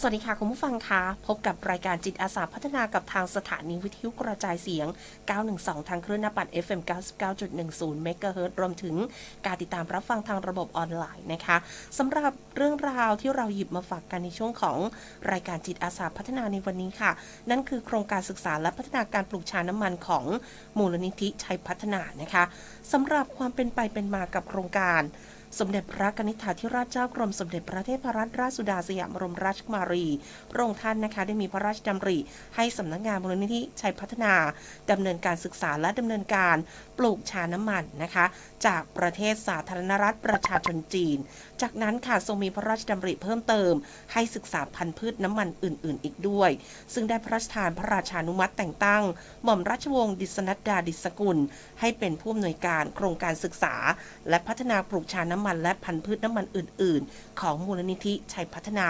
สวัสดีค่ะคุณผู้ฟังคะพบกับรายการจิตอาสาพัฒนากับทางสถานีวิทยุกระจายเสียง 912 ทางคลื่นนปัด FM 99.10 MHz รวมถึงการติดตามรับฟังทางระบบออนไลน์นะคะสำหรับเรื่องราวที่เราหยิบมาฝากกันในช่วงของรายการจิตอาสาพัฒนาในวันนี้ค่ะ นั่นคือโครงการศึกษาและพัฒนาการปลูกชาน้ำมันของมูลนิธิชัยพัฒนานะคะสำหรับความเป็นไปเป็นมากับโครงการ สมเด็จพระกนิษฐาธิราชเจ้ากรมสมเด็จพระเทพรัตนราชสุดาสยามบรมราชกุมารี พระองค์ท่านนะคะได้มีพระราชดำริ ให้สำนักงานมูลนิธิชัยพัฒนาดำเนินการศึกษาและดำเนินการปลูกชาน้ำมันนะคะ จากประเทศสาธารณรัฐประชาชนจีน จากนั้นค่ะทรงมีพระราชดำริเพิ่มเติม ให้ศึกษาพันธุ์พืชน้ำมันอื่น ๆ อีกด้วย ซึ่งได้พระราชทานพระราชานุมัติแต่งตั้ง หม่อมราชวงศ์ดิษนัดดาดิสกุล ให้เป็นผู้อำนวยการโครงการศึกษา และพัฒนาปลูกชาน้ำ้ำมันและพันธุ์พืชน้ำมันอื่น ๆ ของมูลนิธิชัยพัฒนา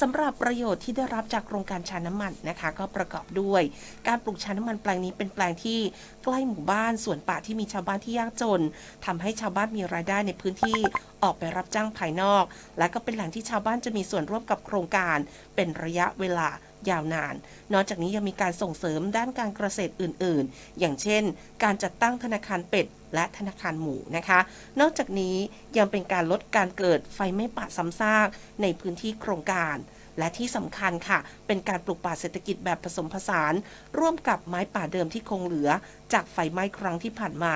สำหรับประโยชน์ที่ได้รับจากโครงการชาน้ำมันนะคะ ก็ประกอบด้วย การปลูกชาน้ำมันแปลงนี้เป็นแปลงที่ใกล้หมู่บ้านสวนป่าที่มีชาวบ้านที่ยากจนทำให้ชาวบ้านมีรายได้ในพื้นที่ออกไปรับจ้างภายนอก และก็เป็นแหล่งที่ชาวบ้านจะมีส่วนร่วมกับโครงการ เป็นระยะเวลา ยาวนาน นอกจากนี้ยังมีการส่งเสริมด้านการเกษตรอื่น ๆ อย่างเช่น การจัดตั้งธนาคารเป็ดและธนาคารหมูนะคะ นอกจากนี้ยังเป็นการลดการเกิดไฟไหม้ป่าซ้ำซากในพื้นที่โครงการและที่สำคัญค่ะ เป็นการปลูกป่าเศรษฐกิจแบบผสมผสาน ร่วมกับไม้ป่าเดิมที่คงเหลือ จากไฟไหม้ครั้งที่ผ่านมา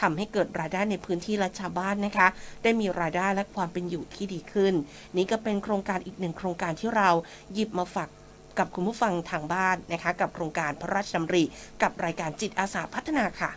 ทำให้เกิดรายได้ในพื้นที่และชาวบ้านนะคะ ได้มีรายได้และความเป็นอยู่ที่ดีขึ้น นี่ก็เป็นโครงการอีกหนึ่งโครงการที่เราหยิบมาฝาก กับคุณผู้ฟังทางบ้านนะคะ กับโครงการพระราชดำริ กับรายการจิตอาสาพัฒนาค่ะ